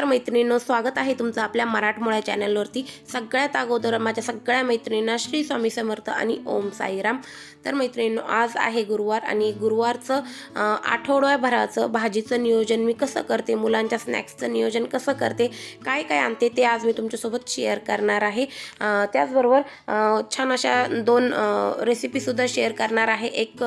नमस्कार मैत्रिणींनो स्वागत आहे तुमचं आपल्या मराठमोळ्या चॅनलवरती. सगळ्यात अगोदर माझ्या सगळ्या मैत्रिणींना श्री स्वामी समर्थ आणि ओम साईराम. तर मैत्रिणींनो आज आहे गुरुवार आणि गुरुवारचं आठवड्याभराचं भाजीचं नियोजन मी कसं करते मुलांच्या स्नॅक्सचं नियोजन कसं करते काय काय आणते ते आज मी तुमच्यासोबत शेअर करणार आहे. त्याचबरोबर छान अशा दोन रेसिपीसुद्धा शेअर करणार आहे. एक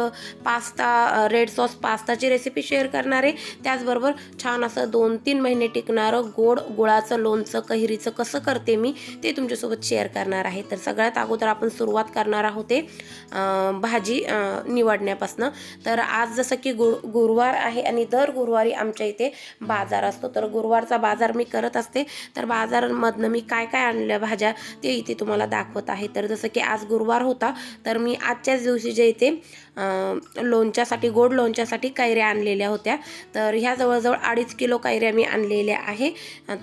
पास्ता रेड सॉस पास्ताची रेसिपी शेअर करणार आहे. त्याचबरोबर छान असं दोन तीन महिने टिकणारं गोड गुळाचं लोणचं कैरीचं कसं करते मी ते तुमच्यासोबत शेअर करणार आहे. तर सगळ्यात अगोदर आपण सुरुवात करणार आहोत ते भाजी निवडण्यापासनं. तर आज जसं की गुर गुरुवार आहे आणि दर गुरुवारी आमच्या इथे बाजार असतो. तर गुरुवारचा बाजार मी करत असते. तर बाजारमधनं मी काय काय आणल्या भाज्या ते इथे तुम्हाला दाखवत आहे. तर जसं की आज गुरुवार होता तर मी आजच्याच दिवशी जे इथे लोणच्यासाठी गोड लोणच्यासाठी कैऱ्या आणलेल्या होत्या. तर ह्या जवळजवळ अडीच किलो कैऱ्या मी आणलेल्या आहे.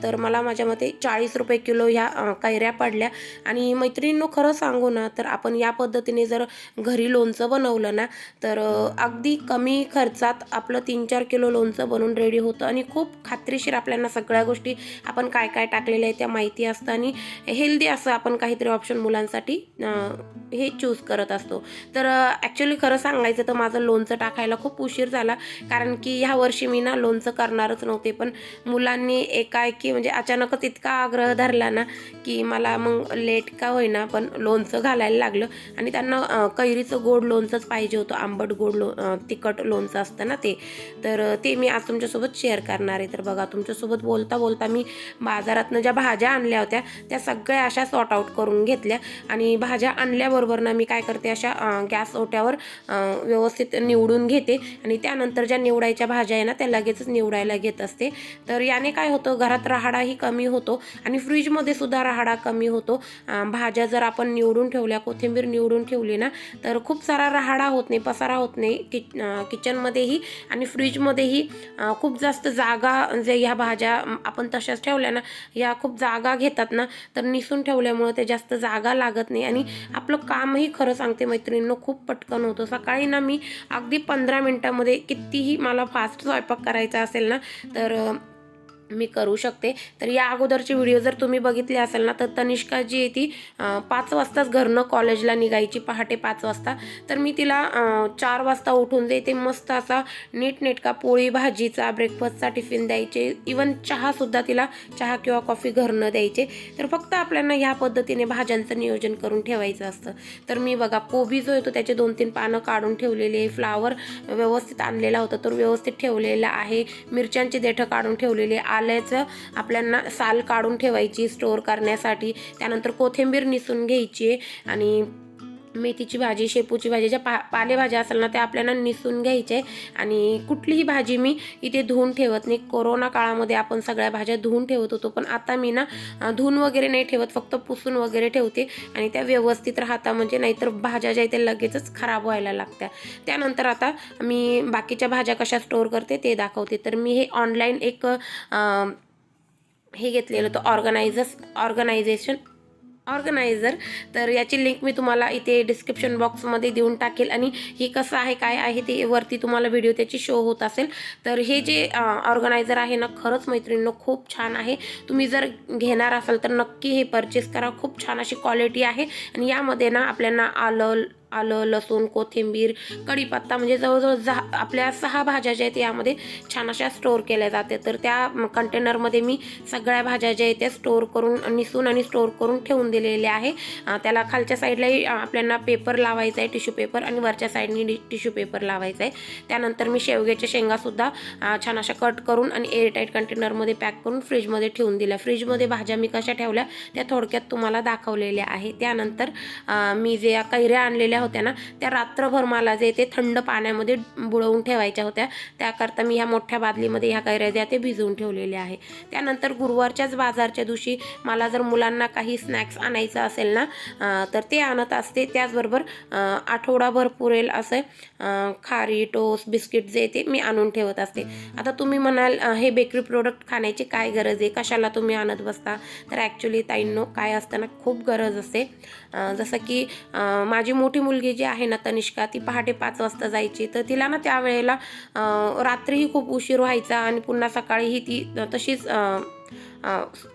तर मला माझ्या मते चाळीस रुपये किलो ह्या कैऱ्या पडल्या. आणि मैत्रिणींनो खरं सांगू ना तर आपण या पद्धतीने जर घरी लोणचं बनवलं ना तर अगदी कमी खर्चात आपलं तीन चार किलो लोणचं बनवून रेडी होतं. आणि खूप खात्रीशीर आपल्याला सगळ्या गोष्टी आपण काय काय टाकलेल्या आहेत त्या माहिती असतं. आणि हेल्दी असं आपण काहीतरी ऑप्शन मुलांसाठी हे चूज करत असतो. तर ॲक्च्युली खरं सांगायचं तर माझं लोणचं टाकायला खूप उशीर झाला. कारण की ह्या वर्षी मी ना लोणचं करणारच नव्हते. पण मुलांनी एकाएकी म्हणजे अचानकच इतका आग्रह धरला ना की मला मग लेट का होईना पण लोणचं घालायला लागलं. आणि त्यांना कैरीचं गोड लोणचंच पाहिजे होतं आंबट गोड लो तिखट लोणचं असतं ना ते. तर ते मी आज तुमच्यासोबत शेअर करणार आहे. तर बघा तुमच्यासोबत बोलता बोलता मी बाजारातनं ज्या भाज्या आणल्या होत्या त्या सगळ्या अशा सॉर्ट आऊट करून घेतल्या. आणि भाज्या आणल्याबरोबर ना मी काय करते अशा गॅस ओट्यावर व्यवस्थित निवडून घेते. आणि त्यानंतर ज्या निवडायच्या भाज्या आहे ना त्या लगेचच निवडायला घेत असते. तर याने काय होतं घरात राहाडाही कमी होतो आणि फ्रीजमध्ये सुद्धा राहाडा कमी होतो. भाज्या जर आपण निवडून ठेवल्या कोथिंबीर निवडून ठेवली ना तर खूप सारा राहाडा होत नाही पसारा होत नाही किच अं, किचनमध्येही आणि फ्रीजमध्येही खूप जास्त जागा जे ह्या भाज्या आपण तशाच ठेवल्या ना या खूप जागा घेतात ना तर निसून ठेवल्यामुळं ते जास्त जागा लागत नाही आणि आपलं कामही खरं सांगते मैत्रिणींनो खूप पटकन होतं. सकाळी ना मी अगदी पंधरा मिनटामध्ये कितीही मला फास्ट स्वयंपाक करायचा असेल ना तर मी करू शकते. तर या अगोदरची व्हिडिओ जर तुम्ही बघितले असेल ना तर तनिष्का जी आहे ती पाच वाजताच घरनं कॉलेजला निघायची पहाटे पाच वाजता. तर मी तिला चार वाजता उठून देते. मस्त असा नीटनेटका पोळी भाजीचा ब्रेकफास्टचा टिफिन द्यायचे. इवन चहासुद्धा तिला चहा किंवा कॉफी घरनं द्यायचे. तर फक्त आपल्याला ह्या पद्धतीने भाज्यांचं नियोजन करून ठेवायचं असतं. तर मी बघा कोबी जो येतो त्याचे दोन तीन पानं काढून ठेवलेले फ्लावर व्यवस्थित आणलेला होता तर व्यवस्थित ठेवलेला आहे. मिरच्यांची देठं काढून ठेवलेले आल्याचं आपल्याला साल काढून ठेवायची स्टोअर करण्यासाठी. त्यानंतर कोथिंबीर निसून घ्यायची आणि मेथीची भाजी शेपूची भाजी ज्या पा पालेभाज्या असेल ना त्या आपल्याला निसून घ्यायचे. आणि कुठलीही भाजी मी इथे धुवून ठेवत नाही. कोरोना काळामध्ये आपण सगळ्या भाज्या धुवून ठेवत होतो पण आता मी ना धुवून वगैरे नाही ठेवत फक्त पुसून वगैरे ठेवते. आणि त्या व्यवस्थित राहता म्हणजे नाहीतर भाज्या ज्या आहेत त्या लगेचच खराब व्हायला लागत्या. त्यानंतर आता मी बाकीच्या भाज्या कशा स्टोअर करते ते दाखवते. तर मी हे ऑनलाईन एक हे घेतलेलं होतं ऑर्गनायझर्स ऑर्गनायझेशन ऑर्गनायझर तर याची लिंक मी तुम्हाला इथे डिस्क्रिप्शन बॉक्समध्ये देऊन टाकेल आणि हे कसं आहे काय आहे ते वरती तुम्हाला व्हिडिओ त्याची शो होत असेल. तर हे जे ऑर्गनायझर आहे ना खरंच मैत्रिणींनो खूप छान आहे. तुम्ही जर घेणार असाल तर नक्की हे परचेस करा. खूप छान अशी क्वालिटी आहे आणि यामध्ये ना आपल्याला आलं आलं लसूण कोथिंबीर कढीपत्ता म्हणजे जवळजवळ जा आपल्या सहा भाज्या ज्या आहेत यामध्ये छान अशा स्टोअर केल्या जाते. तर त्या कंटेनरमध्ये मी सगळ्या भाज्या ज्या आहेत त्या स्टोअर करून निसून आणि स्टोअर करून ठेवून दिलेल्या आहे. त्याला खालच्या साईडलाही आपल्याला पेपर लावायचा आहे टिश्यू पेपर आणि वरच्या साईडनी टिश्यू पेपर लावायचा आहे. त्यानंतर मी शेवग्याच्या शेंगासुद्धा छान अशा कट करून आणि एअरटाईट कंटेनरमध्ये पॅक करून फ्रीजमध्ये ठेवून दिल्या. फ्रीजमध्ये भाज्या मी कशा ठेवल्या? त्या थोडक्यात तुम्हाला दाखवलेल्या आहे. त्यानंतर मी जे कैऱ्या आणलेल्या होत्या ना त्या रात्रभर मला जे ते थंड पाण्यामध्ये बुडवून ठेवायच्या होत्या. त्याकरता मी ह्या मोठ्या बादलीमध्ये ह्या कैऱ्या ज्या ते भिजवून ठेवलेल्या आहे. त्यानंतर गुरुवारच्याच बाजारच्या दिवशी मला जर मुलांना काही स्नॅक्स आणायचं असेल ना तर ते आणत असते. त्याचबरोबर आठवडाभर पुरेल असं खारी टोस्ट बिस्किट जे ते मी आणून ठेवत असते. आता तुम्ही म्हणाल हे बेकरी प्रोडक्ट खाण्याची काय गरज आहे? कशाला तुम्ही आणत बसता? तर ॲक्च्युली ताईंनो काय असताना खूप गरज असते. जसं की माझी मोठी मुलगी जी आहे ना तनिष्का ती पहाटे पाच वाजता जायची. तर तिला ना त्यावेळेला रात्रीही खूप उशीर व्हायचा आणि पुन्हा सकाळीही ती तशीच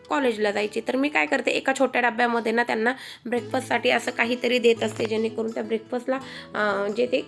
कॉलेजला जायची. तर मी काय करते एका छोट्या डब्यामध्ये ना त्यांना ब्रेकफास्टसाठी असं काहीतरी देत असते जेणेकरून त्या ब्रेकफास्टला जे ते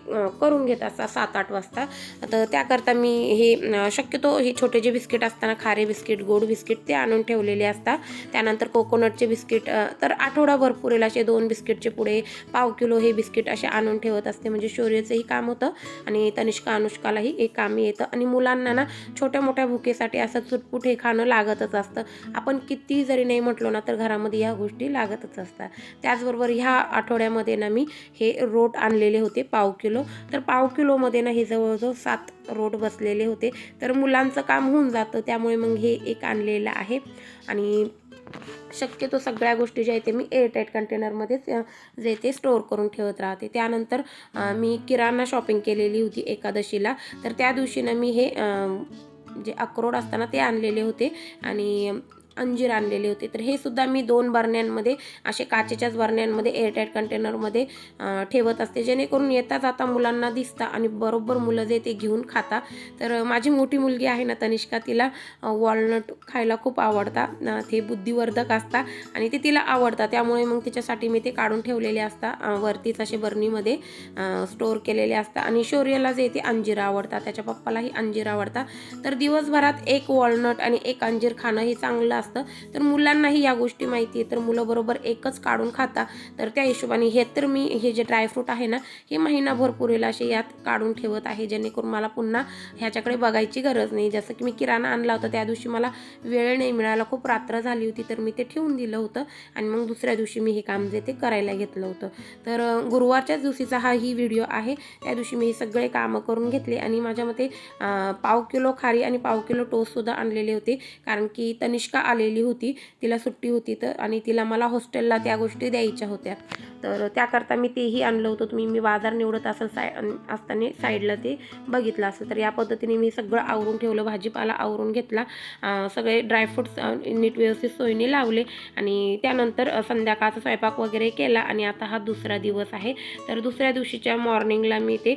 करून घेत असतात सात आठ वाजता. तर त्याकरता मी हे शक्यतो हे छोटे जे बिस्किट असताना खारे बिस्किट गोड बिस्किट ते आणून ठेवलेले असतात. त्यानंतर कोकोनटचे बिस्किट तर आठवडाभर पुरेल असे दोन बिस्किटचे पुढे पाव किलो हे बिस्किट असे आणून ठेवत असते. म्हणजे शौर्यचंही काम होतं आणि तनिष्का अनुष्कालाही एक काम येतं. आणि मुलांना ना छोट्या मोठ्या भुकेसाठी असं चुटपुट हे खाणं लागतच असतं. आपण किती जरी नाही म्हटलो ना तर घरामध्ये ह्या गोष्टी लागतच असतात. त्याचबरोबर ह्या आठवड्यामध्ये ना मी हे रोट आणलेले होते पाव किलो. तर पाव किलोमध्ये ना हे जवळजवळ सात रोट बसलेले होते. तर मुलांचं काम होऊन जातं त्यामुळे मग हे एक आणलेलं आहे. आणि शक्यतो सगळ्या गोष्टी ज्या आहेत ते मी एअरटाईट कंटेनरमध्येच जे ते स्टोअर करून ठेवत राहते. त्यानंतर मी किराणा शॉपिंग केलेली होती एकादशीला. तर त्या दिवशी ना मी हे जे अक्रोड असताना ते आणलेले होते. आणि अंजीर आणलेले होते. तर हे सुद्धा मी दोन बरण्यांमध्ये असे काचेच्याच बरण्यांमध्ये एअरटाईट कंटेनरमध्ये ठेवत असते. जेणेकरून येता जाता मुलांना दिसता आणि बरोबर मुलं जे ते घेऊन खाता. तर माझी मोठी मुलगी आहे ना तनिष्का तिला वॉलनट खायला खूप आवडतात ते बुद्धिवर्धक असतात आणि ते तिला आवडतात त्यामुळे मग तिच्यासाठी मी ते काढून ठेवलेले असतात वरतीच असे बरणीमध्ये स्टोअर केलेले असतात आणि शौर्याला जे ते अंजीर आवडतात. त्याच्या पप्पालाही अंजीर आवडतात तर दिवसभरात एक वॉलनट आणि एक अंजीर खाणं हे चांगलं असतं. तर मुलांनाही या गोष्टी माहिती आहे. तर मुलं बरोबर एकच काढून खाता. तर त्या हिशोबाने हे तर मी हे जे ड्रायफ्रूट आहे ना हे महिनाभर पुरेल असे यात काढून ठेवत आहे. जेणेकरून मला पुन्हा ह्याच्याकडे बघायची गरज नाही. जसं की मी किराणा आणला होता त्या दिवशी मला वेळ नाही मिळाला. खूप रात्र झाली होती तर मी ते ठेवून दिलं होतं. आणि मग दुसऱ्या दिवशी मी हे काम जे ते करायला घेतलं होतं. तर गुरुवारच्याच दिवशीचा हा ही व्हिडिओ आहे. त्या दिवशी मी हे सगळे कामं करून घेतले आणि माझ्या मते पाव किलो खारी आणि पाव किलो टोस्टसुद्धा आणलेले होते. कारण की तनिष्का आलेली होती. तिला सुट्टी होती तर आणि तिला मला हॉस्टेलला त्या गोष्टी द्यायच्या होत्या. तर त्याकरता मी तेही आणलं होतं. तुम्ही मी बाजार निवडत असेल साय असताना साईडला ते बघितलं असेल. तर या पद्धतीने मी सगळं आवरून ठेवलं. भाजीपाला आवरून घेतला. सगळे ड्रायफ्रूट्स नीट व्यवस्थित सोयीने लावले. आणि त्यानंतर संध्याकाळचा स्वयंपाक वगैरे केला. आणि आता हा दुसरा दिवस आहे. तर दुसऱ्या दिवशीच्या मॉर्निंगला मी ते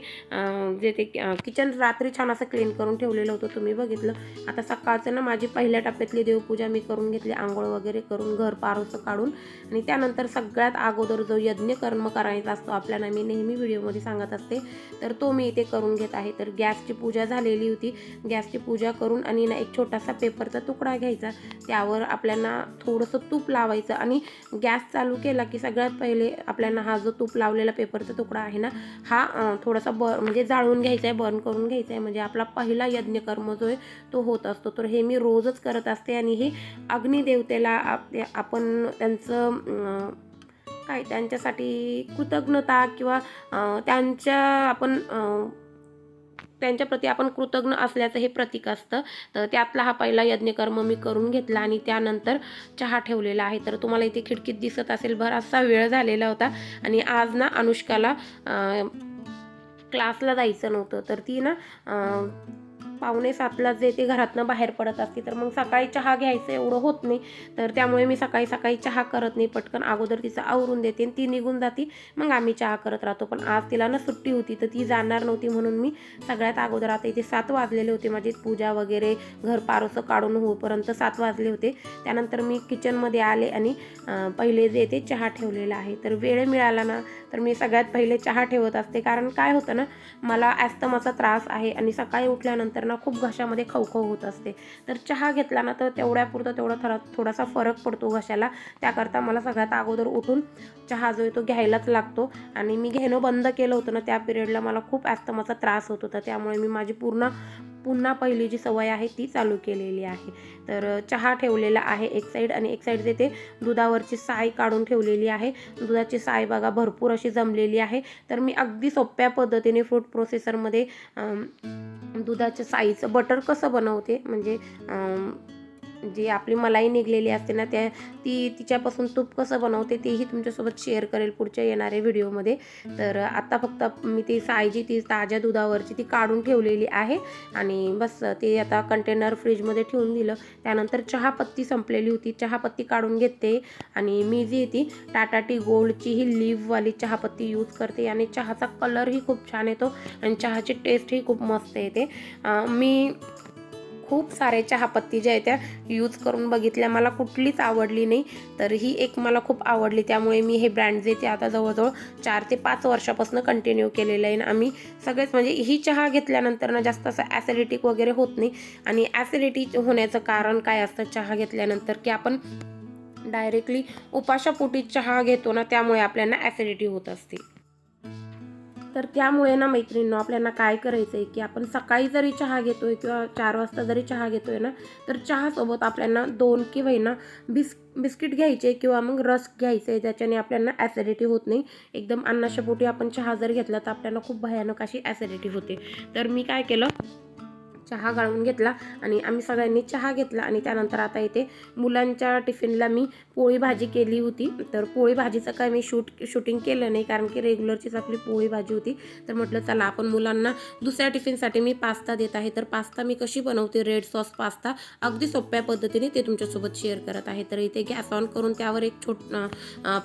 जे ते किचन रात्री छान असं क्लीन करून ठेवलेलं होतं. तुम्ही बघितलं. आता सकाळचं ना माझी पहिल्या टप्प्यातली देवपूजा मी करून घेतली आंघोळ वगैरे करून घर पारोसं काढून आणि त्यानंतर सगळ्यात अगोदर जो यज्ञ कर्म करायचा असतो आपल्याला मी नेहमी व्हिडिओमध्ये सांगत असते तर तो मी इथे करून घेत आहे. तर गॅसची पूजा झालेली होती. गॅसची पूजा करून आणि ना एक छोटासा पेपरचा तुकडा घ्यायचा त्यावर आपल्याला थोडंसं तूप लावायचं आणि गॅस चालू केला की सगळ्यात पहिले आपल्याला हा जो तूप लावलेला पेपरचा तुकडा आहे ना हा थोडासा ब म्हणजे जाळून घ्यायचा आहे बर्न करून घ्यायचा आहे म्हणजे आपला पहिला यज्ञकर्म जो आहे तो होत असतो. तर हे मी रोजच करत असते आणि हे अग्निदेवतेला आप- आपण त्यांचं काय त्यांच्यासाठी कृतज्ञता किंवा त्यांच्या आपण त्यांच्याप्रती आपण कृतज्ञ असल्याचं हे प्रतीक असतं. तर त्यातला हा पहिला यज्ञकर्म मी करून घेतला आणि त्यानंतर चहा ठेवलेला आहे. तर तुम्हाला इथे खिडकीत दिसत असेल बराचसा वेळ झालेला होता. आणि आज ना अनुष्काला क्लासला जायचं नव्हतं. तर ती ना पावणे सातला जे ते घरातनं बाहेर पडत असते तर मग सकाळी चहा घ्यायचं एवढं होत नाही. तर त्यामुळे मी सकाळी सकाळी चहा करत नाही पटकन अगोदर तिचं आवरून देते आणि ती निघून जाती. मग आम्ही चहा करत राहतो. पण आज तिला ना सुट्टी होती तर ती जाणार नव्हती म्हणून मी सगळ्यात अगोदर आता इथे सात वाजलेले होते. माझी पूजा वगैरे घर पारोसं काढून होईपर्यंत सात वाजले होते. त्यानंतर मी किचनमध्ये आले आणि पहिले जे ते चहा ठेवलेला आहे. तर वेळ मिळाला ना तर मी सगळ्यात पहिले चहा ठेवत असते. कारण काय होतं ना मला ॲस्तमाचा त्रास आहे आणि सकाळी उठल्यानंतर मुलांना खूप घशामध्ये खवखव होत असते. तर चहा घेतला ना तर तेवढ्यापुरतं तेवढा थोडा थोडासा फरक पडतो घशाला. त्याकरता मला सगळ्यात अगोदर उठून चहा जो आहे तो घ्यायलाच लागतो. आणि मी घेणं बंद केलं होतं ना त्या पिरियडला मला खूप ॲस्तमाचा त्रास होत होता. त्यामुळे मी माझी पूर्ण पुन्हा पहिली जी सवय आहे ती चालू केलेली आहे. तर चहा ठेवलेला आहे एक साईड आणि एक साईड जे ते दुधावरची साय काढून ठेवलेली आहे. दुधाची साय बघा भरपूर अशी जमलेली आहे. तर मी अगदी सोप्या पद्धतीने फ्रूट प्रोसेसरमध्ये दुधाच्या साईचं बटर कसं बनवते? म्हणजे जी आपली मलाई निघलेली असते ना त्या ती तिच्यापासून तूप कसं बनवते तेही तुमच्यासोबत शेअर करेल पुढच्या येणाऱ्या व्हिडिओमध्ये तर आत्ता फक्त मी ती सायजी ती ताज्या दुधावरची ती काढून ठेवलेली आहे. आणि बस ते आता कंटेनर फ्रीजमध्ये ठेवून दिलं. त्यानंतर चहापत्ती संपलेली होती. चहापत्ती काढून घेते. आणि मी जी ती टाटा टी गोल्डची ही लिव्हवाली चहापत्ती यूज करते. आणि चहाचा कलरही खूप छान येतो. आणि चहाची टेस्टही खूप मस्त येते. मी खूप सारे चहापत्ती ज्या आहेत त्या यूज करून बघितल्या. मला कुठलीच आवडली नाही तर ही एक मला खूप आवडली. त्यामुळे मी हे ब्रँड जे ते आता जवळजवळ चार ते पाच वर्षापासून कंटिन्यू केलेलं आहे. आणि आम्ही सगळेच म्हणजे ही चहा घेतल्यानंतर ना जास्त असं ॲसिडिटिक वगैरे होत नाही. आणि ॲसिडिटी होण्याचं कारण काय असतं? चहा घेतल्यानंतर की आपण डायरेक्टली उपाशापोटी चहा घेतो ना त्यामुळे आपल्याला ॲसिडिटी होत असते. तर त्यामुळे ना मैत्रिणींनो आपल्याला काय करायचं आहे की आपण सकाळी जरी चहा घेतोय किंवा चार वाजता जरी चहा घेतोय ना तर चहासोबत आपल्याला दोन किंवा ना बिस् बिस्किट घ्यायचे किंवा मग रस घ्यायचे ज्याच्याने आपल्याला ॲसिडिटी होत नाही. एकदम अन्नाच्या पोटी आपण चहा जर घेतला तर आपल्याला खूप भयानक अशी ॲसिडिटी होते. तर मी काय केलं चहा गाळून घेतला आणि आम्ही सगळ्यांनी चहा घेतला आणि त्यानंतर आता इथे मुलांच्या टिफिनला मी पोळी भाजी केली होती. तर पोळी भाजीचं काय मी शूट शूटिंग केलं नाही कारण की रेग्युलरचीच आपली पोळी भाजी होती. तर म्हटलं चला आपण मुलांना दुसऱ्या टिफिनसाठी मी पास्ता देत आहे. तर पास्ता मी कशी बनवते? Red sauce pasta. अगदी सोप्या पद्धतीने ते तुमच्यासोबत शेअर करत आहे. तर इथे गॅस ऑन करून त्यावर एक छोट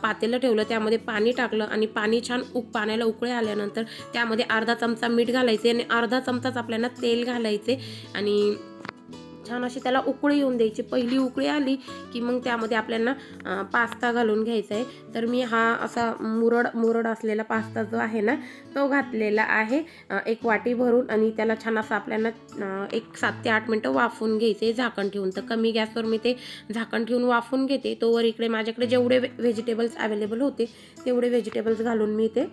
पातेलं ठेवलं. त्यामध्ये पाणी टाकलं आणि पाणी छान उक पाण्याला उकळे आल्यानंतर त्यामध्ये अर्धा चमचा मीठ घालायचे आणि अर्धा चमचाच आपल्याला तेल घालायचे. आणि छान अशी त्याला उकळी येऊन द्यायची. पहिली उकळी आली की मग त्यामध्ये आपल्याला पास्ता घालून घ्यायचा आहे तर मी हा असा मुरड मुरड असलेला पास्ता जो आहे ना तो घातलेला आहे. एक वाटी भरून आणि त्याला छान असं आपल्याला एक सात ते आठ मिनटं वाफून घ्यायचे झाकण ठेवून. तर कमी गॅसवर मी ते झाकण ठेवून वाफून घेते. तोवर इकडे माझ्याकडे जेवढे व्हेजिटेबल्स अवेलेबल होते तेवढे व्हेजिटेबल्स घालून मी ते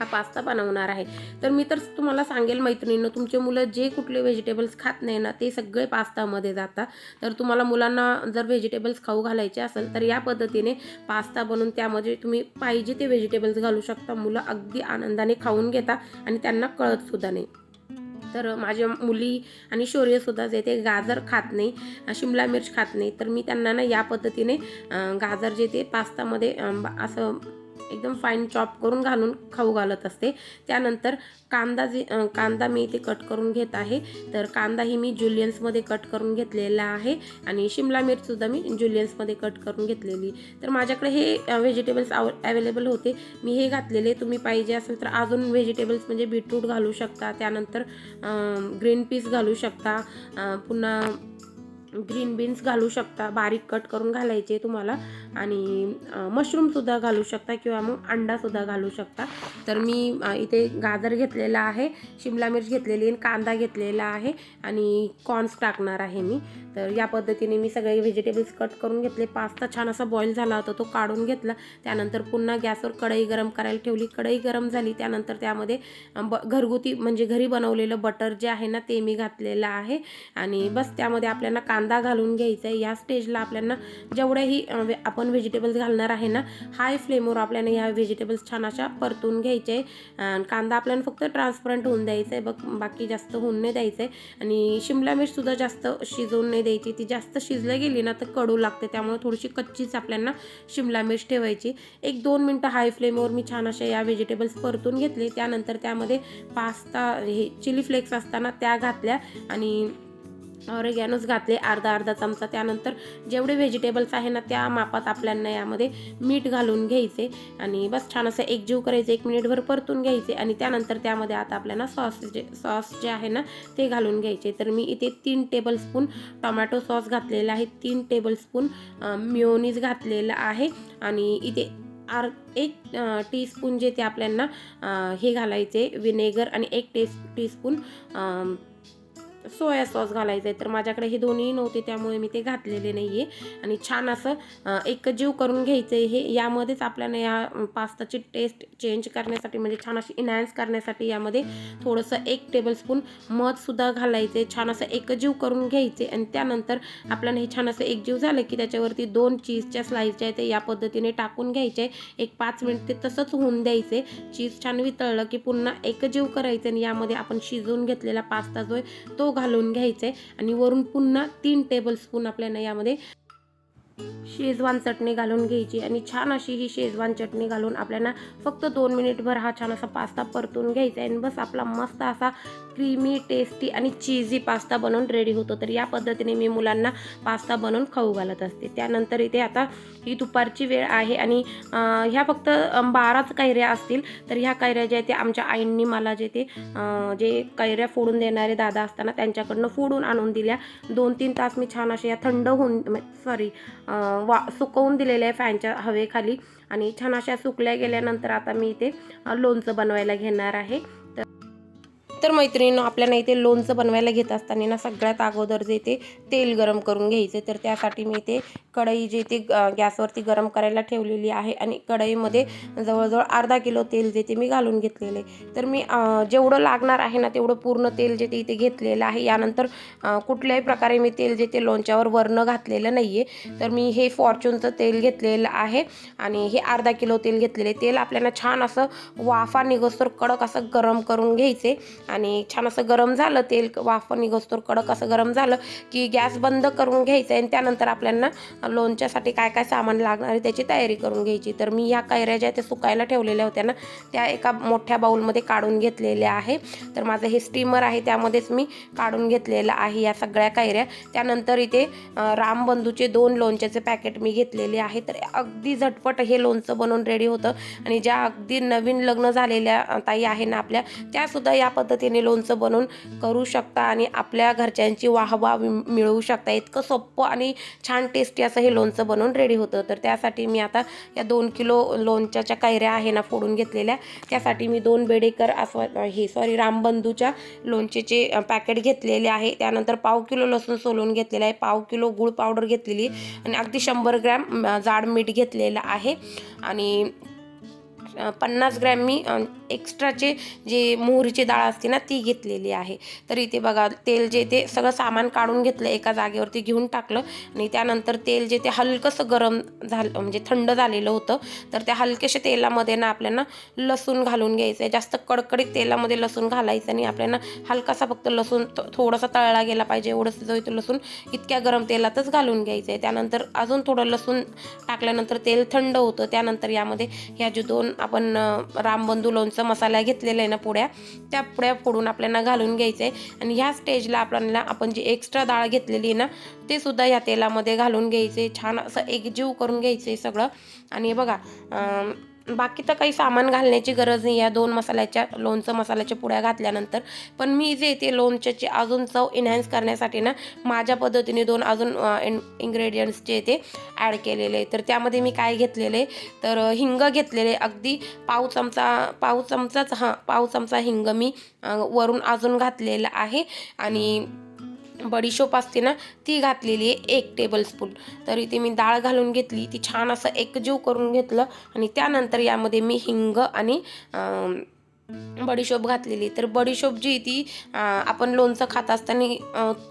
हा पास्ता बनवणार आहे. तर मी तर तुम्हाला सांगेल मैत्रिणींनो तुमचे मुलं जे कुठले व्हेजिटेबल्स खात नाही ना ते सगळे पास्तामध्ये जातात. तर तुम्हाला मुलांना जर व्हेजिटेबल्स खाऊ घालायचे असेल तर या पद्धतीने पास्ता बनवून त्यामध्ये तुम्ही पाहिजे ते व्हेजिटेबल्स घालू शकता. मुलं अगदी आनंदाने खाऊन घेता आणि त्यांना कळत सुद्धा नाही. तर माझ्या मुली आणि शौर्यसुद्धा जे ते गाजर खात नाही शिमला मिर्च खात नाही तर मी त्यांना ना या पद्धतीने गाजर जे ते पास्तामध्ये बा- असं एकदम फाईन चॉप करून घालून खाऊ घालत असते. त्यानंतर कांदा जे कांदा मी इथे कट करून घेत आहे. तर कांदा ही मी जुलियन्समध्ये कट करून घेतलेला आहे. आणि शिमला मिरचसुद्धा मी जुलियन्समध्ये कट करून घेतलेली. तर माझ्याकडे हे व्हेजिटेबल्स आव अवेलेबल होते. मी हे घातलेले. तुम्ही पाहिजे असेल तर अजून व्हेजिटेबल्स म्हणजे बीटरूट घालू शकता. त्यानंतर ग्रीन पीस घालू शकता. पुन्हा ग्रीन बीन्स घालू शकता बारीक कट करून घालायचे तुम्हाला. आणि मशरूमसुद्धा घालू शकता किंवा मग अंडासुद्धा घालू शकता. तर मी इथे गाजर घेतलेला आहे शिमला मिर्च घेतलेली आहे कांदा घेतलेला आहे आणि कॉर्न्स टाकणार आहे मी. तर या पद्धतीने मी सगळे व्हेजिटेबल्स कट करून घेतले. पास्ता छान असा बॉईल झाला होता तो काढून घेतला. त्यानंतर पुन्हा गॅसवर कढई गरम करायला ठेवली. कढई गरम झाली त्यानंतर त्यामध्ये ब घरगुती म्हणजे घरी बनवलेलं बटर जे आहे ना ते मी घातलेलं आहे. आणि बस त्यामध्ये आपल्याला कांदा कांदा घालून घ्यायचा आहे या स्टेजला आपल्याला जेवढ्याही आपण व्हेजिटेबल्स घालणार आहे ना हाय फ्लेमवर आपल्याला या व्हेजिटेबल्स छान अशा परतून घ्यायचे. आहे. कांदा आपल्याला फक्त ट्रान्सपरंट होऊन द्यायचा आहे बघ बाकी जास्त होऊन नाही द्यायचं आहे आणि शिमला मिर्चसुद्धा जास्त शिजवून नाही द्यायची. ती जास्त शिजल्या गेली ना तर कडू लागते. त्यामुळे थोडीशी कच्चीच आपल्याला शिमला मिर्च ठेवायची. एक दोन मिनटं हाय फ्लेमवर मी छान अशा या व्हेजिटेबल्स परतून घेतले. त्यानंतर त्यामध्ये पास्ता हे चिली फ्लेक्स असताना त्या घातल्या. आणि ऑरेगॅनोज घातले अर्धा अर्धा चमचा. त्यानंतर जेवढे व्हेजिटेबल्स आहे ना त्या मापात आपल्याला यामध्ये मीठ घालून घ्यायचे आणि बस छान असं एकजीव करायचे एक मिनिटभर परतून घ्यायचे आणि त्यानंतर त्यामध्ये आता आपल्याला सॉस जे सॉस जे आहे ना ते घालून घ्यायचे. तर मी इथे तीन टेबलस्पून टोमॅटो सॉस घातलेला आहे तीन टेबलस्पून मिओनीज घातलेला आहे आणि इथे आर एक टीस्पून जे ते आपल्याला हे घालायचे विनेगर आणि एक टेस टीस्पून सोया सॉस घालायचं आहे तर माझ्याकडे हे दोन्ही नव्हते त्यामुळे मी ते घातलेले नाही आहे आणि छान असं एक एकजीव करून घ्यायचं आहे हे. यामध्येच आपल्याला या पास्ताची टेस्ट चेंज करण्यासाठी म्हणजे छान अशी इन्हॅन्स करण्यासाठी यामध्ये थोडंसं एक टेबलस्पून मधसुद्धा घालायचं आहे छान असं एकजीव करून घ्यायचे आणि त्यानंतर आपल्याला हे छान असं एकजीव झालं की त्याच्यावरती दोन चीजच्या स्लाईस जे आहे ते या पद्धतीने टाकून घ्यायचे. एक पाच मिनिट ते तसंच होऊन द्यायचे. चीज छान वितळलं की पुन्हा एकजीव करायचं आणि यामध्ये आपण शिजवून घेतलेला पास्ता जो आहे तो तो घालून घ्यायचा आहे आणि वरून पुन्हा तीन टेबलस्पून आपल्याला यामध्ये शेजवान चटणी घालून घ्यायची आणि छान अशी ही शेजवान चटणी घालून आपल्याला फक्त दोन मिनिटभर हा छान असा पास्ता परतून घ्यायचा आहे. आणि बस आपला मस्त असा क्रीमी टेस्टी आणि चीझी पास्ता बनवून रेडी होतो. तर या पद्धतीने मी मुलांना पास्ता बनवून खाऊ घालत असते. त्यानंतर इथे आता ही दुपारची वेळ आहे आणि ह्या फक्त बाराच कैऱ्या असतील तर ह्या कैऱ्या ज्या ते आमच्या आईंनी मला जे ते जे कैऱ्या फोडून देणारे दादा असताना त्यांच्याकडनं फोडून आणून दिल्या. दोन तीन तास मी छान अशा या थंड होऊन सॉरी वा सुकवून दिलेल्या आहे फॅनच्या हवेखाली आणि छान अशा सुकल्या गेल्यानंतर आता मी इथे लोणचं बनवायला घेणार आहे. तर तर मैत्रिणीनं आपल्याला इथे लोणचं बनवायला घेत असताना ना सगळ्यात अगोदर जे ते तेल गरम करून घ्यायचे. तर त्यासाठी मी इथे कढई जे ते ग- गॅसवरती गरम करायला ठेवलेली आहे आणि कढईमध्ये जवळजवळ अर्धा किलो तेल जे ते मी घालून घेतलेले. तर मी जेवढं लागणार आहे ना तेवढं पूर्ण तेल जे ते इथे घेतलेलं आहे. यानंतर कुठल्याही प्रकारे मी तेल जे ते लोणच्यावर वर्ण घातलेलं नाही आहे तर मी हे फॉर्च्यूनचं तेल घेतलेलं आहे आणि हे अर्धा किलो तेल घेतलेले. तेल आपल्याला छान असं वाफा निघस्तोर कडक असं गरम करून घ्यायचे. आणि छान असं गरम झालं तेल वाफा निघस्तोर कडक असं गरम झालं की गॅस बंद करून घ्यायचं आणि त्यानंतर आपल्याला लोणच्यासाठी काय काय सामान लागणार आहे त्याची तयारी करून घ्यायची. तर मी ह्या कैऱ्या ज्या त्या सुकायला ठेवलेल्या होत्या ना त्या एका मोठ्या बाऊलमध्ये काढून घेतलेल्या आहे. तर माझं हे स्टीमर आहे त्यामध्येच मी काढून घेतलेलं आहे या सगळ्या कैऱ्या. त्यानंतर इथे रामबंधूचे दोन लोणच्याचे पॅकेट मी घेतलेले आहे. तर अगदी झटपट हे लोणचं बनवून रेडी होतं. आणि ज्या अगदी नवीन लग्न झालेल्या ताई आहे ना आपल्या त्यासुद्धा या पद्धतीने लोणचं बनवून करू शकता आणि आपल्या घरच्यांची वाहवा मिळवू शकता. इतकं सोपं आणि छान टेस्टी असं हे लोणचं बनवून रेडी होतं. तर त्यासाठी मी आता या दोन किलो लोणच्याच्या कैऱ्या आहे ना फोडून घेतलेल्या. त्यासाठी मी दोन बेडेकर असं हे सॉरी रामबंधूच्या लोणचेचे पॅकेट घेतलेले आहे. त्यानंतर पाव किलो लसूण सोलून घेतलेला आहे. पाव किलो गूळ पावडर घेतलेली आणि अगदी शंभर ग्रॅम जाड मीठ घेतलेलं आहे. आणि पन्नास ग्रॅम मी एक्स्ट्राचे जे मोहरीची डाळ असते ना ती घेतलेली आहे. तर इथे बघा तेल जे ते सगळं सामान काढून घेतलं एका जागेवरती घेऊन टाकलं आणि त्यानंतर तेल जे ते हलकंसं गरम झालं म्हणजे थंड झालेलं होतं. तर त्या हलक्याशा तेलामध्ये ना आपल्याला लसूण घालून घ्यायचं आहे. जास्त कडकडीत तेलामध्ये लसूण घालायचं आणि आपल्याला हलकासा फक्त लसूण थोडासा तळला गेला पाहिजे. एवढंच जो इथं लसूण इतक्या गरम तेलातच घालून घ्यायचं आहे. त्यानंतर अजून थोडं लसूण टाकल्यानंतर तेल थंड होतं. त्यानंतर यामध्ये ह्या जे दोन आपण रामबंधू लोणचं मसाला घेतलेला आहे ना पुड्या त्या पुड्या फोडून आपल्याला घालून घ्यायचं आहे. आणि ह्या स्टेजला आपल्याला आपण जी एक्स्ट्रा डाळ घेतलेली आहे ना ते सुद्धा या तेलामध्ये घालून घ्यायचे छान असं एकजीव करून घ्यायचे सगळं. आणि बघा बाकी तर काही सामान घालण्याची गरज नाही. या दोन मसाल्याच्या लोणचं मसाल्याच्या पुड्या घातल्यानंतर पण मी जे ते लोणच्याची अजून चव इन्हॅन्स करण्यासाठी ना माझ्या पद्धतीने दोन अजून इन जे ते ॲड केलेले आहे तर त्यामध्ये मी काय घेतलेले? तर हिंग घेतलेले. अगदी पाव चमचा पाव चमचाच हां पाव चमचा हिंग मी वरून अजून घातलेला आहे. आणि बडीशोप असते ना ती घातलेली आहे एक टेबलस्पून तर इथे मी डाळ घालून घेतली ती छान असं एकजीव करून घेतलं आणि त्यानंतर यामध्ये मी हिंग आणि बडीशोप घातलेली. तर बडीशोप जी ती आपण लोणचं खात असताना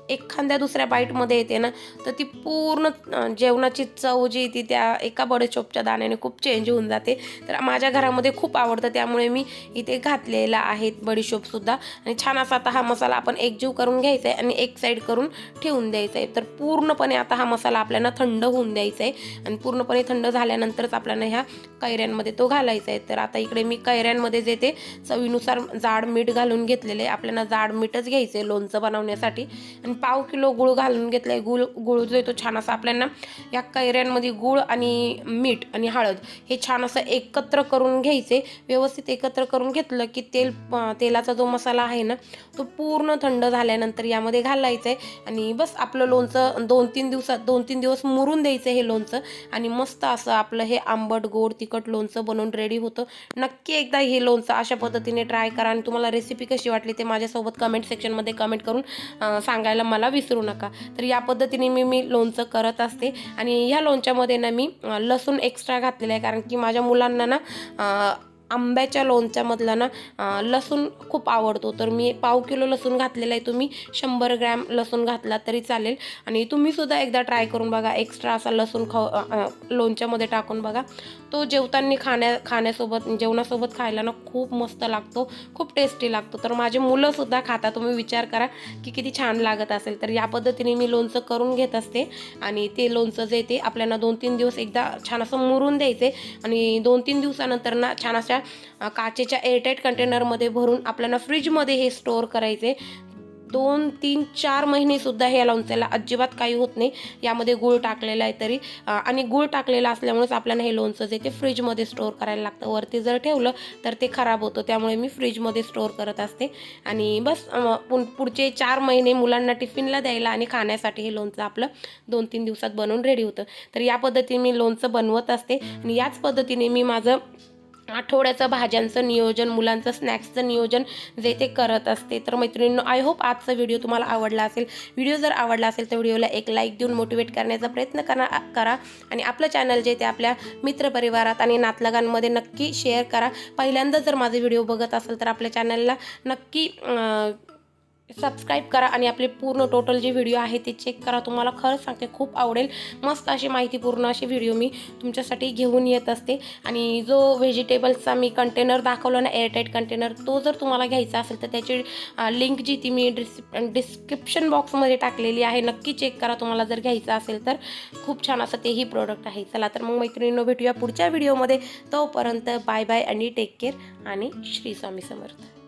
एखाद्या दुसऱ्या बाईटमध्ये येते ना तर ती पूर्ण जेवणाची चव जी ती त्या एका बडीशोपच्या दाण्याने खूप चेंज होऊन जाते. तर माझ्या घरामध्ये खूप आवडतं त्यामुळे मी इथे घातलेला आहे बडीशोपसुद्धा आणि छान असा आता हा मसाला आपण एकजीव करून घ्यायचा आहे आणि एक साईड करून ठेवून द्यायचा आहे तर पूर्णपणे आता हा मसाला आपल्याला थंड होऊन द्यायचा आहे आणि पूर्णपणे थंड झाल्यानंतरच आपल्याला ह्या कैऱ्यांमध्ये तो घालायचा आहे तर आता इकडे मी कैऱ्यांमध्ये जे ते चवीनुसार जाड मीठ घालून घेतलेले. आपल्याला जाड मीठच घ्यायचं लोणचं बनवण्यासाठी. आणि पाव किलो गुळ घालून घेतलं आहे गुळ गुळ जो येतो छान असा आपल्याला या कैऱ्यांमध्ये गुळ आणि मीठ आणि हळद हे छान असं एकत्र करून घ्यायचे. व्यवस्थित एकत्र करून घेतलं की तेल तेलाचा जो मसाला आहे ना तो पूर्ण थंड झाल्यानंतर यामध्ये घालायचं आहे आणि बस आपलं लोणचं दोन तीन दिवसात दोन तीन दिवस मुरून द्यायचं हे लोणचं. आणि मस्त असं आपलं हे आंबट गोड तिखट लोणचं बनवून रेडी होतं. नक्की एकदा हे लोणचं अशा पद्धतीने ट्राय करा आणि तुम्हाला रेसिपी कशी वाटली ते माझ्यासोबत कमेंट सेक्शनमध्ये कमेंट करून सांगायला मला विसरू नका. तर या पद्धतीने मी मी लोणचं करत असते आणि ह्या लोणच्यामध्ये ना मी लसूण एक्स्ट्रा घातलेलं आहे. कारण की माझ्या मुलांना ना आंब्याच्या लोणच्यामधला ना लसूण खूप आवडतो. तर मी पाव किलो लसूण घातलेला आहे. तुम्ही शंभर ग्रॅम लसूण घातला तरी चालेल. आणि तुम्हीसुद्धा एकदा ट्राय करून बघा. एक्स्ट्रा असा लसूण खाऊ लोणच्यामध्ये टाकून बघा. तो जेवताना खाण्या खाण्यासोबत जेवणासोबत खायला ना खूप मस्त लागतो. खूप टेस्टी लागतो. तर माझे मुलंसुद्धा खाता तुम्ही विचार करा की किती छान लागत असेल. तर या पद्धतीने मी लोणचं करून घेत असते. आणि ते लोणचं जे ते आपल्याला दोन तीन दिवस एकदा छान असं मुरून द्यायचे. आणि दोन तीन दिवसानंतर ना छान अशा अ, काचेच्या एअरटाईट कंटेनरमध्ये भरून आपल्याला फ्रीजमध्ये हे स्टोअर करायचे. दोन तीन चार महिनेसुद्धा हे लोणच्याला अजिबात काही होत नाही. यामध्ये गूळ टाकलेला आहे तरी. आणि गूळ टाकलेला असल्यामुळेच आपल्याला हे लोणचं जे ते फ्रीजमध्ये स्टोअर करायला लागतं. वरती जर ठेवलं तर ते खराब होतं. त्यामुळे मी फ्रीजमध्ये स्टोअर करत असते. आणि बस पुढचे चार महिने मुलांना टिफिनला द्यायला आणि खाण्यासाठी हे लोणचं आपलं दोन तीन दिवसात बनवून रेडी होतं. तर या पद्धतीने मी लोणचं बनवत असते. आणि याच पद्धतीने मी माझं आठवड्याचं भाज्यांचं नियोजन मुलांचं स्नॅक्सचं नियोजन जे ते करत असते. तर मैत्रिणींनो आय होप आजचा व्हिडिओ तुम्हाला आवडला असेल. व्हिडिओ जर आवडला असेल तर व्हिडिओला एक लाईक देऊन मोटिवेट करण्याचा प्रयत्न करा करा. आणि आपलं चॅनल जे ते आपल्या मित्रपरिवारात आणि नातलगांमध्ये नक्की शेअर करा. पहिल्यांदा जर माझे व्हिडिओ बघत असेल तर आपल्या चॅनलला नक्की सबस्क्राईब करा आणि आपले पूर्ण टोटल जे व्हिडिओ आहे ते चेक करा. तुम्हाला खरंच सांगते खूप आवडेल. मस्त अशी माहितीपूर्ण अशी व्हिडिओ मी तुमच्यासाठी घेऊन येत असते. आणि जो व्हेजिटेबल्सचा मी कंटेनर दाखवला ना एअरटाईट कंटेनर तो जर तुम्हाला घ्यायचा असेल तर त्याची लिंक जी ती मी डिस डिस्क्रिप्शन बॉक्समध्ये टाकलेली आहे. नक्की चेक करा. तुम्हाला जर घ्यायचं असेल तर खूप छान असं तेही प्रोडक्ट आहे. चला तर मग मैत्रिणींनो भेटूया पुढच्या व्हिडिओमध्ये तोपर्यंत बाय बाय आणि टेक केअर आणि श्री स्वामी समर्थ.